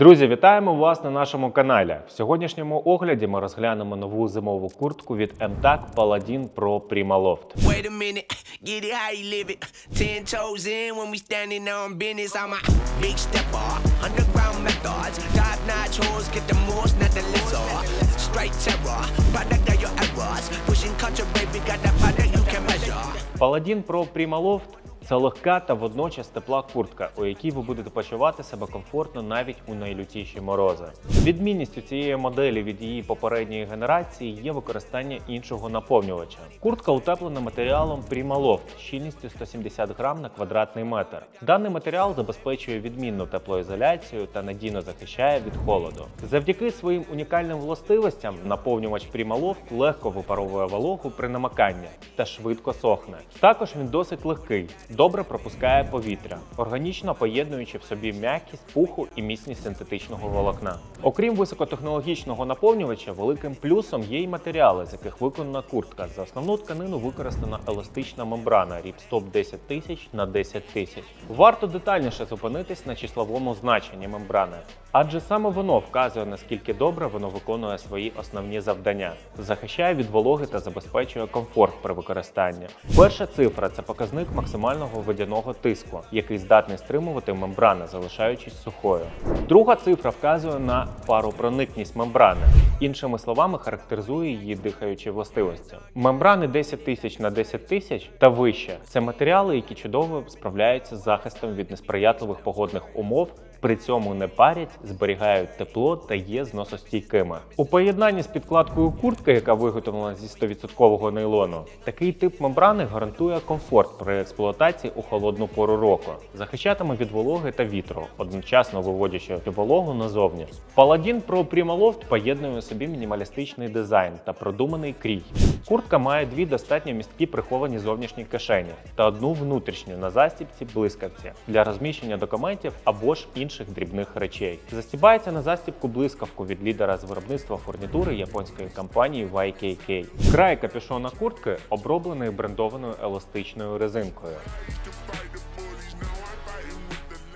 Друзі, вітаємо вас на нашому каналі. В сьогоднішньому огляді ми розглянемо нову зимову куртку від MTAC Paladin Pro Prima Loft. Wait a minute, get it how you live it. Ten toes in when we standing on business. I'm a big stepper, underground methods. Top notch hoes, get the most, not the lizard. Straight terror, product of your errors. Pushing culture, baby, got that product you can measure. Paladin Pro Prima Loft це легка та водночас тепла куртка, у якій ви будете почувати себе комфортно навіть у найлютіші морози. Відмінністю цієї моделі від її попередньої генерації є використання іншого наповнювача. Куртка утеплена матеріалом Prima Loft щільністю 170 грам на квадратний метр. Даний матеріал забезпечує відмінну теплоізоляцію та надійно захищає від холоду. Завдяки своїм унікальним властивостям наповнювач Prima Loft легко випаровує вологу при намаканні та швидко сохне. Також він досить легкий, добре пропускає повітря, органічно поєднуючи в собі м'якість пуху і міцність синтетичного волокна. Окрім високотехнологічного наповнювача, великим плюсом є й матеріали, з яких виконана куртка. За основну тканину використана еластична мембрана Ріпстоп 10 тисяч на 10 тисяч. Варто детальніше зупинитись на числовому значенні мембрани, адже саме воно вказує наскільки добре воно виконує свої основні завдання, захищає від вологи та забезпечує комфорт при використанні. Перша цифра це показник максимального водяного тиску, який здатний стримувати мембрани, залишаючись сухою. Друга цифра вказує на паропроникність мембрани, іншими словами, характеризує її дихаючі властивості. Мембрани 10 тисяч на 10 тисяч та вище це матеріали, які чудово справляються з захистом від несприятливих погодних умов. При цьому не парять, зберігають тепло та є зносостійкими. У поєднанні з підкладкою куртки, яка виготовлена зі 100% нейлону, такий тип мембрани гарантує комфорт при експлуатації у холодну пору року, захищатиме від вологи та вітру, одночасно виводячи вологу назовні. Paladin Pro Prima Loft поєднує у собі мінімалістичний дизайн та продуманий крій. Куртка має дві достатньо місткі приховані зовнішні кишені та одну внутрішню на застібці блискавці для розміщення документів або ж інших дрібних речей. Застібається на застібку блискавку від лідера з виробництва фурнітури японської компанії YKK. Край капюшона куртки оброблений брендованою еластичною резинкою.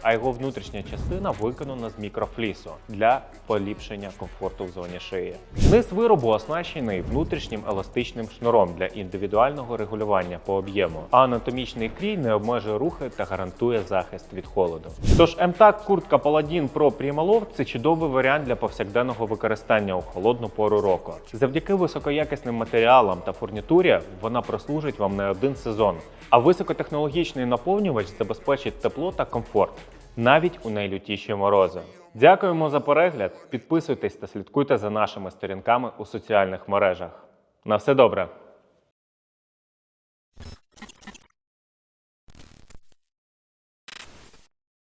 А його внутрішня частина виконана з мікрофлісу для поліпшення комфорту в зоні шиї. Низ виробу оснащений внутрішнім еластичним шнуром для індивідуального регулювання по об'єму, а анатомічний крій не обмежує рухи та гарантує захист від холоду. Тож МТАК куртка Paladin Pro Prima – це чудовий варіант для повсякденного використання у холодну пору року. Завдяки високоякісним матеріалам та фурнітурі вона прослужить вам не один сезон. А високотехнологічний наповнювач забезпечить тепло та комфорт навіть у найлютіші морози. Дякуємо за перегляд. Підписуйтесь та слідкуйте за нашими сторінками у соціальних мережах. На все добре!